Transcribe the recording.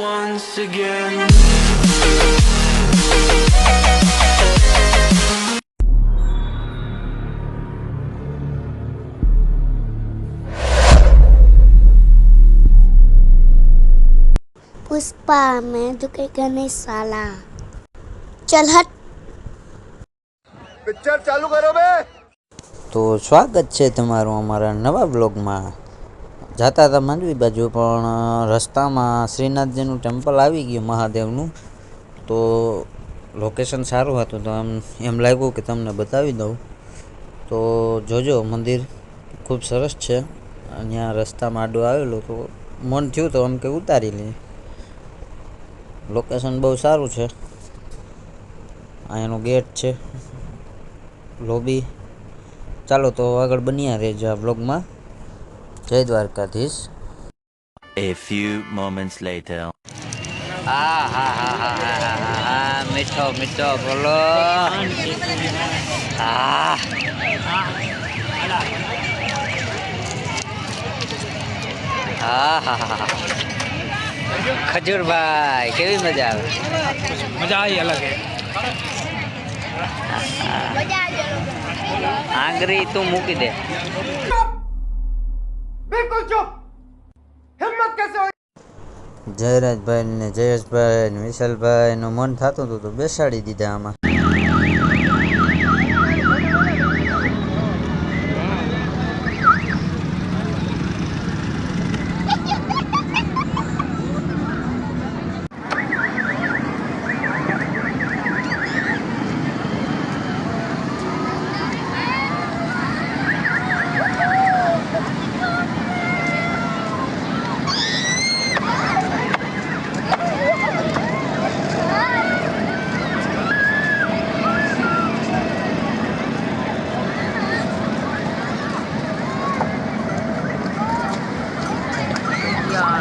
once again. Pushpa मैं झुकेगा नहीं साला चल हट पिक्चर चालू करो बे તો સ્વાગત છે તમારું અમારા નવા બ્લોગમાં જતા હતા માંડવી બાજુ, પણ રસ્તામાં શ્રીનાથજીનું ટેમ્પલ આવી ગયું મહાદેવનું. તો લોકેશન સારું હતું, તો એમ એમ લાગ્યું કે તમને બતાવી દઉં. તો જોજો, મંદિર ખૂબ સરસ છે. અહીંયા રસ્તામાં આડું આવેલું, તો મન થયું તો એમ કે ઉતારી લઈએ. લોકેશન બહુ સારું છે. અહીંયાનો ગેટ છે, લોબી. ચાલો તો આગળ બન્યા રહેજો આ બ્લોગમાં જય Dwarkadhish. A few moments later. હા હા હા હા હા હા મીઠો મીઠો બોલો. હા. હા હા હા ખજૂરભાઈ કેવી મજા આવે? મજા આવી અલગ આંગરી તું મૂકી દે. જયરાજભાઈ ને જયેશભાઈ ને વિશાલભાઈ નું મન થતું હતું તો બેસાડી દીધા આમાં.